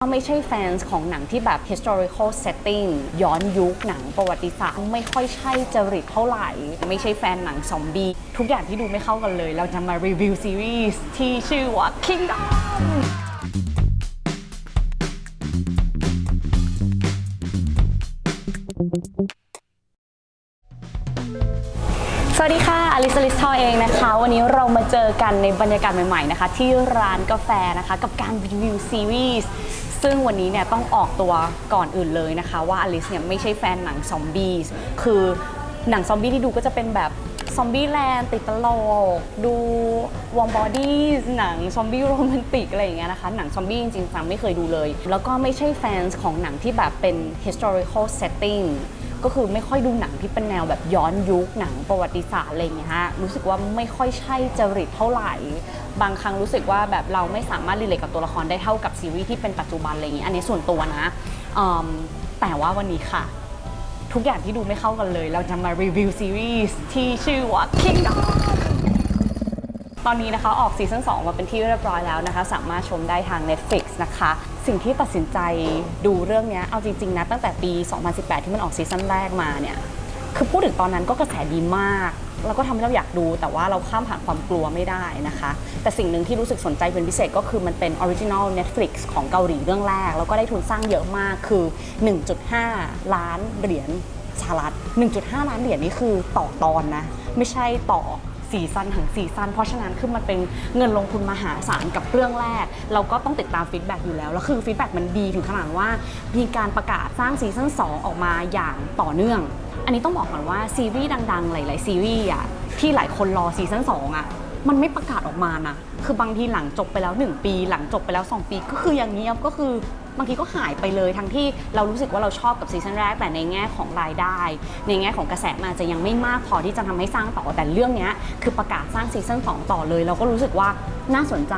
ไม่ใช่แฟนของหนังที่แบบ historical setting ย้อนยุคหนังประวัติศาสตร์ไม่ค่อยใช่จริตเท่าไหร่ ไม่ใช่แฟนหนังซอมบี้ทุกอย่างที่ดูไม่เข้ากันเลย เราจะมารีวิวซีรีส์ที่ชื่อว่า Kingdom สวัสดีค่ะ อลิซาลิสทอเองนะคะ วันนี้เรามาเจอกันในบรรยากาศใหม่ๆนะคะ ที่ร้านกาแฟนะคะ กับการรีวิวซีรีส์ ซึ่งวันนี้เนี่ยต้องออกตัวก่อนอื่นเลยนะคะ ว่าอลิซเนี่ยไม่ใช่แฟนหนังซอมบี้คือหนังซอมบี้ที่ดูก็จะเป็นแบบซอมบี้แลนด์ติดตลก ดูวอมบอดี้หนังซอมบี้โรแมนติกอะไรอย่างเงี้ยนะคะ หนังซอมบี้จริงๆจังไม่เคยดูเลย แล้วก็ไม่ใช่แฟนของหนังที่แบบเป็น historical setting ก็คือไม่ค่อยดูหนังที่เป็นแนวแบบย้อนยุคหนังประวัติศาสตร์อะไรอย่างเงี้ยฮะรู้สึกว่าไม่ค่อยใช่จริตเท่าไหร่ บางครั้งรู้สึกว่าแบบเราไม่สามารถรีเลทกับตัวละครได้เท่ากับซีรีส์ที่เป็นปัจจุบันอะไรอย่างเงี้อันนี้ส่วนตัวนะแต่ว่าวันนี้ค่ะ ทุกอย่างที่ดูไม่เข้ากันเลย เราจะมารีวิวซีรีส์ที่ชื่อว่า Kingdom ตอนนี้นะคะออกซีซั่น2มาเป็นที่เรียบร้อยแล้วนะคะ สามารถชมได้ทาง Netflix นะคะ สิ่งที่ตัดสินใจดูเรื่องนี้เอาจริง ๆ นะ ตั้งแต่ปี 2018 ที่มันออกซีซั่นแรกมาเนี่ย คือพูดถึงตอนนั้นก็กระแสดีมาก แล้วก็ทำให้เราอยากดู แต่ว่าเราข้ามผ่านความกลัวไม่ได้นะคะ แต่สิ่งหนึ่งที่รู้สึกสนใจเป็นพิเศษก็คือมันเป็นออริจินอล Netflix ของเกาหลีเรื่องแรก แล้วก็ได้ทุนสร้างเยอะมากคือ 1.5 ล้านเหรียญสหรัฐ 1.5 ล้านเหรียญนี่คือต่อตอนนะ ไม่ใช่ต่อซีซันถึงซีซันเพราะฉะนั้นคือมันเป็นเงินลงทุนมหาศาลกับเรื่องแรก เราก็ต้องติดตามฟีดแบ็กอยู่แล้ว แล้วคือฟีดแบ็กมันดีถึงขนาดว่ามีการประกาศสร้างซีซัน2ออกมาอย่างต่อเนื่อง อันนี้ต้องบอกก่อนว่าซีรีส์ดังๆ หลาย ๆ ซีรีส์อะที่หลายคนรอซีซั่น2อะ มันไม่ประกาศออกมานะ คือบางทีหลังจบไปแล้ว 1 ปี หลังจบไปแล้ว 2 ปี ก็คืออย่างเงียบก็คือบางทีก็หายไปเลยทั้งที่เรารู้สึกว่าเราชอบกับซีซั่นแรก แต่ในแง่ของรายได้ ในแง่ของกระแสมันอาจจะยังไม่มากพอที่จะทำให้สร้างต่อแต่เรื่องเนี้ยคือประกาศสร้างซีซั่น2ต่อเลย เราก็รู้สึกว่าน่าสนใจ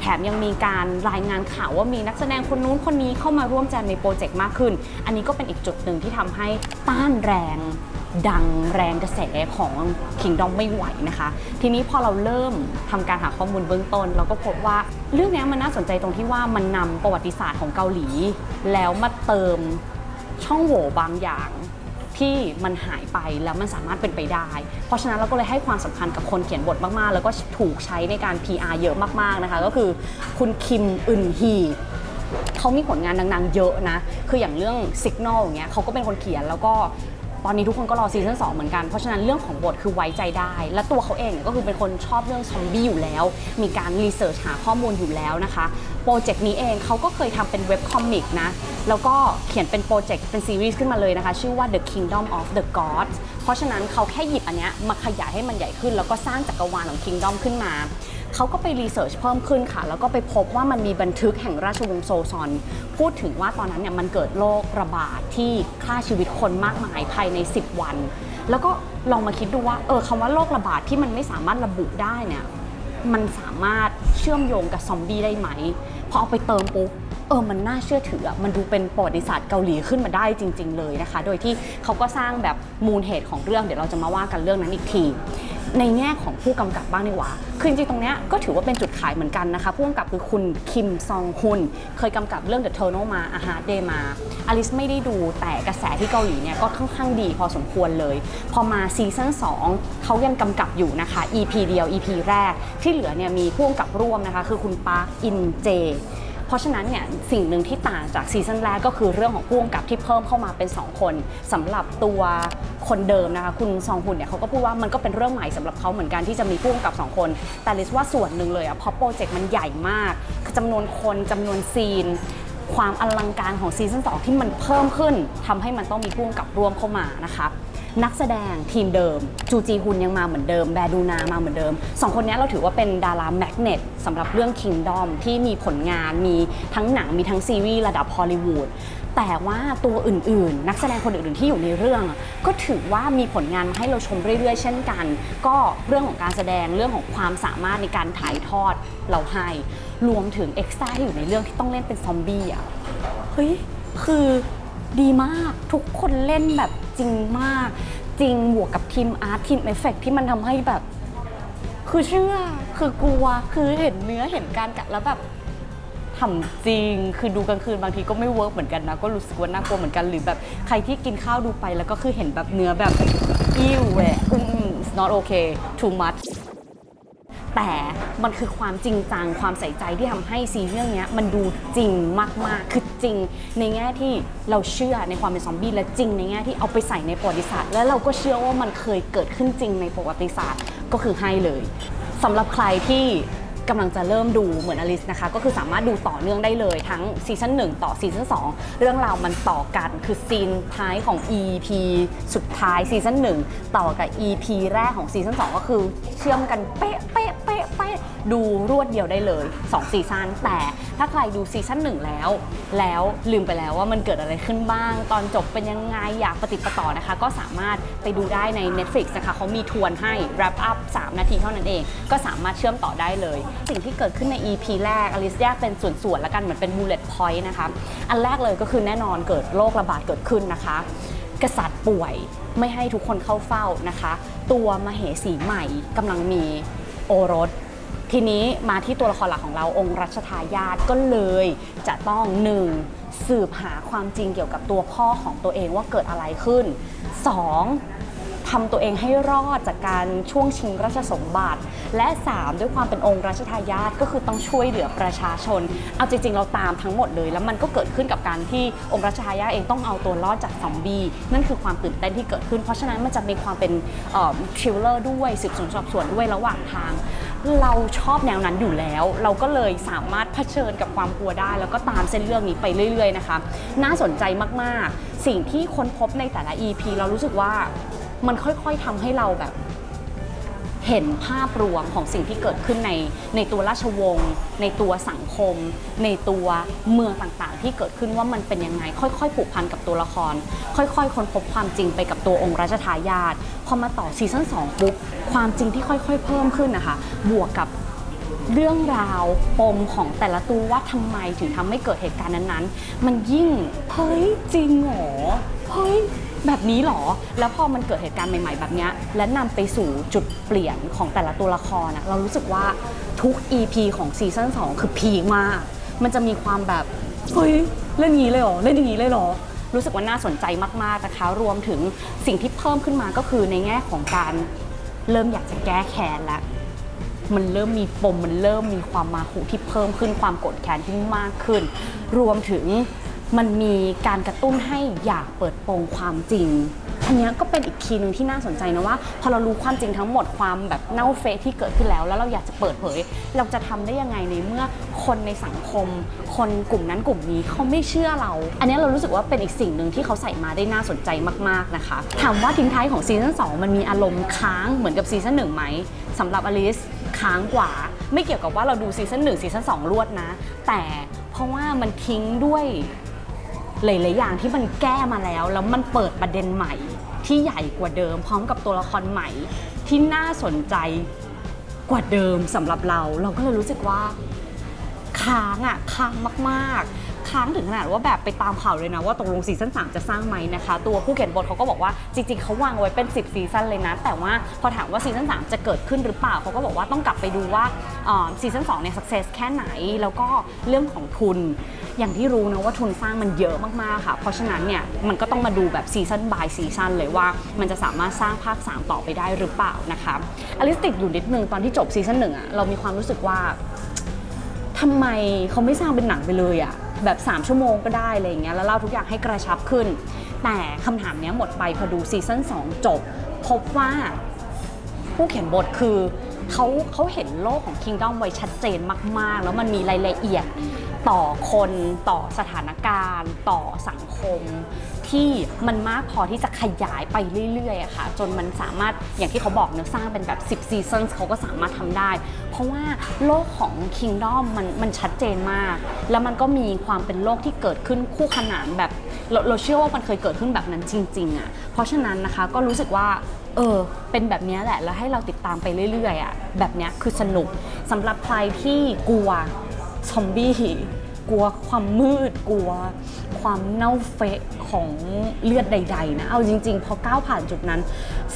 แถมยังมีการรายงานข่าวว่ามีนักแสดงคนนู้นคนนี้เข้ามาร่วมแจมในโปรเจกต์มากขึ้น อันนี้ก็เป็นอีกจุดหนึ่งที่ทำให้ต้านแรง ดังแรงกระแสของ Kingdom ไม่ไหวนะคะ ทีนี้พอเราเริ่มทำการหาข้อมูลเบื้องต้น เราก็พบว่าเรื่องนี้มันน่าสนใจตรงที่ว่ามันนำประวัติศาสตร์ของเกาหลี แล้วมาเติมช่องโหว่บางอย่างที่มันหายไปแล้วมันสามารถเป็นไปได้ เพราะฉะนั้นเราก็เลยให้ความสำคัญกับคนเขียนบทมาก ๆ แล้วก็ถูกใช้ในการ PR เยอะมาก ๆ นะคะ ก็คือคุณคิมอึนฮีเขามีผลงานดัง ๆ เยอะนะ คืออย่างเรื่อง Signal อย่างเงี้ยเขาก็เป็นคนเขียนแล้วก็ ตอนนี้ทุกคนก็รอซีซั่น2เหมือนกัน เพราะฉะนั้นเรื่องของบทคือไว้ใจได้ และตัวเขาเองก็คือเป็นคนชอบเรื่องซอมบี้อยู่แล้ว มีการรีเสิร์ชหาข้อมูลอยู่แล้วนะคะ โปรเจกต์นี้เองเขาก็เคยทำเป็นเว็บคอมิกนะ แล้วก็เขียนเป็นโปรเจกต์เป็นซีรีส์ขึ้นมาเลยนะคะ ชื่อว่า The Kingdom of the Gods เพราะฉะนั้นเขาแค่หยิบอันเนี้ยมาขยายให้มันใหญ่ขึ้น แล้วก็สร้างจักรวาลของ Kingdom ขึ้นมา เขาก็ไปรีเสิร์ชเพิ่มขึ้นค่ะ แล้วก็ไปพบว่ามันมีบันทึกแห่งราชวงศ์โซซอน พูดถึงว่าตอนนั้นเนี่ยมันเกิดโรคระบาดที่ฆ่าชีวิตคนมากมายภายใน 10 วัน แล้วก็ลองมาคิดดูว่าเออคำว่าโรคระบาดที่มันไม่สามารถระบุได้เนี่ยมันสามารถเชื่อมโยงกับซอมบี้ได้ไหมพอเอาไปเติมปุ๊บเออ มันน่าเชื่อถือ มันดูเป็นประวัติศาสตร์เกาหลีขึ้นมาได้จริง ๆ เลยนะคะ โดยที่เขาก็สร้างแบบมูลเหตุของเรื่อง เดี๋ยวเราจะมาว่ากันเรื่องนั้นอีกที ในแง่ของผู้กำกับบ้างดีกว่า คือจริงๆตรงเนี้ยก็ถือว่าเป็นจุดขายเหมือนกันนะคะ ผู้กำกับคือคุณคิมซองฮุน เคยกำกับเรื่อง The Tunnel มาอาหารเดมาอลิสไม่ได้ดูแต่กระแสที่เกาหลีเนี่ยก็ค่อนข้างดีพอสมควรเลย พอมาซีซั่น2เขายังกำกับอยู่นะคะ EP เดียว EP แรกที่เหลือเนี่ยมีผู้กำกับร่วมนะคะ คือคุณปาร์คอินเจ ราะฉะนั้นเนี่ยสิ่งหนึ่งที่ต่างจากซีซั่นแรกก็คือเรื่องของผู้กำกับที่เพิ่มเข้ามาเป็น 2 คนสำหรับตัวคนเดิมนะคะคุณซองฮุนเนี่ยเขาก็พูดว่ามันก็เป็นเรื่องใหม่สำหรับเขาเหมือนกันที่จะมีผู้กำกับ 2 คน แต่ลิสว่าส่วนหนึ่งเลยอะเพราะโปรเจกต์มันใหญ่มากคือจำนวนคนจำนวนซีน ความอลังการของซีซั่น2ที่มันเพิ่มขึ้นทำให้มันต้องมีผู้กำกับร่วมเข้ามานะคะ นักแสดงทีมเดิม จูจีฮุนยังมาเหมือนเดิม แบดูนามาเหมือนเดิมสองคนนี้เราถือว่าเป็นดาราแมกเนตสำหรับเรื่อง Kingdom ที่มีผลงานมีทั้งหนังมีทั้งซีรีส์ระดับฮอลลีวูดแต่ว่าตัวอื่นๆ นักแสดงคนอื่นๆที่อยู่ในเรื่อง ก็ถือว่ามีผลงานมาให้เราชมเรื่อยๆ เช่นกัน ก็เรื่องของการแสดงเรื่องของความสามารถในการถ่ายทอดเราให้รวมถึงเอ็กซ์ตร้าที่อยู่ในเรื่องที่ต้องเล่นเป็นซอมบี้อะเฮ้ยคือ ดีมากทุกคนเล่นแบบจริงมาก จริงบวกกับทีมอาร์ตทีมเอฟเฟกที่มันทำให้แบบ คือเชื่อคือกลัวคือเห็นเนื้อเห็นการกัดแล้วแบบทำจริง คือดูกลางคืนบางทีก็ไม่เวิร์กเหมือนกันนะ ก็รู้สึกว่าน่ากลัวเหมือนกัน หรือแบบใครที่กินข้าวดูไปแล้วก็คือเห็นแบบเนื้อแบบอิ่วแหวะอืม it's not okay too much แต่มันคือความจริงจังความใส่ใจที่ทำให้ซีรีส์เรื่องนี้มันดูจริงมากๆ คือจริง ในแง่ที่เราเชื่อในความเป็นซอมบี้และจริงในแง่ที่เอาไปใส่ในประวัติศาสตร์ และเราก็เชื่อว่ามันเคยเกิดขึ้นจริงในประวัติศาสตร์ก็คือให้เลยสำหรับใครที่ กำลังจะเริ่มดูเหมือนอลิสนะคะ ก็คือสามารถดูต่อเนื่องได้เลยทั้งซีซั่น1 ต่อซีซั่น2 เรื่องราวมันต่อกันคือซีนท้ายของ EP สุดท้ายซีซั่น1 ต่อกับ EP แรกของซีซั่น2 ก็คือเชื่อมกันเป๊ะเป๊ะเป๊ะเป๊ะ ดูรวดเดียวได้เลย 2 ซีซั่นแต่ถ้าใครดูซีซั่น1แล้ว แล้วลืมไปแล้วว่ามันเกิดอะไรขึ้นบ้าง ตอนจบเป็นยังไงอยากปฏิประต่อนะคะ ก็สามารถไปดูได้ใน Netflix นะคะเขามีทวนให้ wrap up 3 นาทีเท่านั้นเอง ก็สามารถเชื่อมต่อได้เลย สิ่งที่เกิดขึ้นใน EP แรกอลิสแยกเป็นส่วนๆแล้วกันเหมือนเป็น bullet point นะคะอันแรกเลยก็คือแน่นอนเกิดโรคระบาดเกิดขึ้นนะคะ กษัตริย์ป่วยไม่ให้ทุกคนเข้าเฝ้านะคะ ตัวมเหสีใหม่กำลังมีโอรส ทีนี้มาที่ตัวละครหลักของเราองค์รัชทายาทก็เลยจะต้องหนึ่งสืบหาความจริงเกี่ยวกับตัวพ่อของตัวเองว่าเกิดอะไรขึ้นสองทำตัวเองให้รอดจากการช่วงชิงราชสมบัติ และ 3 ด้วยความเป็นองค์รัชทายาทก็คือต้องช่วยเหลือประชาชน เอาจริง ๆ เราตามทั้งหมดเลย แล้วมันก็เกิดขึ้นกับการที่องค์รัชทายาทเองต้องเอาตัวรอดจากซอมบี้นั่นคือความตื่นเต้นที่เกิดขึ้น เพราะฉะนั้นมันจะมีความเป็นทริลเลอร์ด้วยสืบสวนสอบสวนด้วยระหว่างทาง เราชอบแนวนั้นอยู่แล้ว เราก็เลยสามารถเผชิญกับความกลัวได้ แล้วก็ตามเส้นเรื่องนี้ไปเรื่อย ๆ นะคะ น่าสนใจมากๆ สิ่งที่ค้นพบในแต่ละ EP เรารู้สึกว่ามันค่อยๆทำให้เราแบบ เห็นภาพรวมของสิ่งที่เกิดขึ้นในในตัวราชวงศ์ในตัวสังคม ในตัวเมืองต่างๆ ที่เกิดขึ้นว่ามันเป็นยังไง ค่อยๆผูกพันกับตัวละคร ค่อยๆ ค้นพบความจริงไปกับตัวองค์รัชทายาทพอมาต่อซีซั่น2ปุ๊บความจริงที่ค่อย ๆ เพิ่มขึ้นนะคะบวกกับเรื่องราวปมของแต่ละตัวว่าทำไมถึงทำให้เกิดเหตุการณ์นั้นๆ มันยิ่งเฮ้ยจริงเหรอเฮ้ย แบบนี้หรอ แล้วพอมันเกิดเหตุการณ์ใหม่ ๆ แบบนี้และนำไปสู่จุดเปลี่ยนของแต่ละตัวละครนะเรารู้สึกว่าทุก EP ของซีซั่น2คือพีคมาก มันจะมีความแบบเฮ้ยเล่นงี้เลยหรอเล่นอย่างนี้เลยหรอ รู้สึกว่าน่าสนใจมากๆนะคะ รวมถึงสิ่งที่เพิ่มขึ้นมาก็คือในแง่ของการเริ่มอยากจะแก้แค้นแล้วมันเริ่มมีปมมันเริ่มมีความมาหุที่เพิ่มขึ้นความโกดแค้นที่มากขึ้น รวมถึง มันมีการกระตุ้นให้อยากเปิดโปงความจริง อันนี้ก็เป็นอีกคีย์หนึ่งที่น่าสนใจนะว่า พอเรารู้ความจริงทั้งหมดความแบบเน่าเฟะที่เกิดขึ้นแล้ว แล้วเราอยากจะเปิดเผย เราจะทำได้ยังไงในเมื่อคนในสังคม คนกลุ่มนั้นกลุ่มนี้เขาไม่เชื่อเรา อันนี้เรารู้สึกว่าเป็นอีกสิ่งหนึ่งที่เขาใส่มาได้น่าสนใจมากๆนะคะถามว่าทิ้งท้ายของซีซั่น2มันมีอารมณ์ค้างเหมือนกับซีซั่นหนึ่งไหมสำหรับอลิสค้างกว่า ไม่เกี่ยวกับว่าเราดูซีซั่นหนึ่งซีซั่นสองรวดนะ แต่เพราะว่ามันทิ้งด้วย หลายๆอย่างที่มันแก้มาแล้ว แล้วมันเปิดประเด็นใหม่ที่ใหญ่กว่าเดิม พร้อมกับตัวละครใหม่ที่น่าสนใจกว่าเดิมสำหรับเรา เราก็เลยรู้สึกว่าค้างอะค้างมาก ๆ ค้างถึงขนาดว่าแบบไปตามข่าวเลยนะ ว่าตกลงซีซั่น3จะสร้างไหมนะคะ ตัวผู้เขียนบทเขาก็บอกว่าจริงๆเขาวางไว้เป็น 10 ซีซั่นเลยนะ แต่ว่าพอถามว่าซีซั่น3จะเกิดขึ้นหรือเปล่าเขาก็บอกว่าต้องกลับไปดูว่าซีซั่น2เนี่ยสักเซสแค่ไหน แล้วก็เรื่องของทุน อย่างที่รู้นะว่าทุนสร้างมันเยอะมากๆค่ะ เพราะฉะนั้นเนี่ยมันก็ต้องมาดูแบบซีซั่นบายซีซั่นเลยว่ามันจะสามารถสร้างภาค 3 ต่อไปได้หรือเปล่านะคะอลิสติดอยู่นิดนึงตอนที่จบซีซั่นหนึ่งอะเรามีความรู้สึกว่าทำไมเขาไม่สร้างเป็นหนังไปเลยอะ แบบ 3 ชั่วโมงก็ได้อะไรอย่างเงี้ยแล้วเล่าทุกอย่างให้กระชับขึ้น แต่คำถามเนี้ยหมดไปพอดูซีซั่น2 จบ พบว่าผู้เขียนบทคือเขาเขาเห็นโลกของ Kingdom ไว้ชัดเจนมาก ๆ แล้วมันมีรายละเอียด ต่อคนต่อสถานการณ์ ต่อสังคม ที่มันมากพอที่จะขยายไปเรื่อยๆค่ะ จนมันสามารถอย่างที่เขาบอกเนื้อสร้างเป็นแบบ 10ซีซันเขาก็สามารถทำได้ เพราะว่าโลกของ Kingdom มันมันชัดเจนมาก แล้วมันก็มีความเป็นโลกที่เกิดขึ้นคู่ขนานแบบเราเราเชื่อว่ามันเคยเกิดขึ้นแบบนั้นจริงๆอะเพราะฉะนั้นนะคะก็รู้สึกว่าเออ เป็นแบบนี้แหละ แล้วให้เราติดตามไปเรื่อยๆอะ แบบเนี้ยคือสนุกสำหรับใครที่กลัว ซอมบี้กลัวความมืดกลัวความเน่าเฟะของเลือดใด ๆ นะ เอาจริง ๆ พอก้าวผ่านจุดนั้น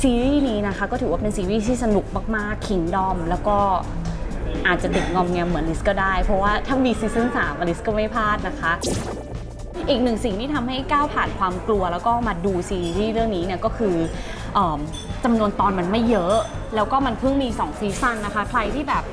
ซีรีส์นี้นะคะ ก็ถือว่าเป็นซีรีส์ที่สนุกมากๆ Kingdom แล้วก็อาจจะติดงอมแงมเหมือนลิสก็ได้ เพราะว่าถ้ามีซีซั่น3อลิสก็ไม่พลาดนะคะ อีกหนึ่งสิ่งที่ทำให้ก้าวผ่านความกลัว แล้วก็มาดูซีรีส์เรื่องนี้เนี่ยก็คืออจำนวนตอนมันไม่เยอะ แล้วก็มันเพิ่งมี 2 ซีซั่นนะคะ ใครที่แบบ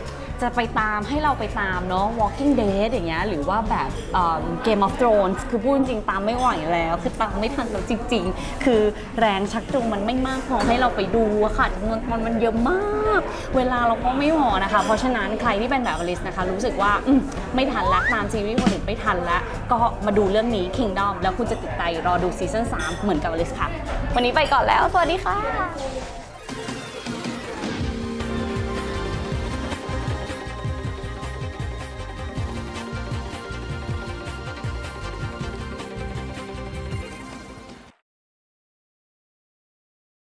จะไปตามให้เราไปตามเนาะ Walking Dead อย่างเงี้ยหรือว่าแบบเอิ่ม Game of Thrones คือพูดจริงๆตามไม่ไหวแล้ว คือตามไม่ทันแล้วจริง ๆ คือแรงชักจูงมันไม่มากพอให้เราไปดูอะค่ะจำนวนตอนมันเยอะมาก เวลาเราก็ไม่พอนะคะ เพราะฉะนั้นใครที่เป็นแบบอลิสนะคะ รู้สึกว่าอืมไม่ทันละตามซีรีส์คนอื่นไม่ทันละก็มาดูเรื่องนี้ Kingdom แล้วคุณจะติดใจรอดูซีซั่น3เหมือนกับอลิสค่ะ วันนี้ไปก่อนแล้ว สวัสดีค่ะ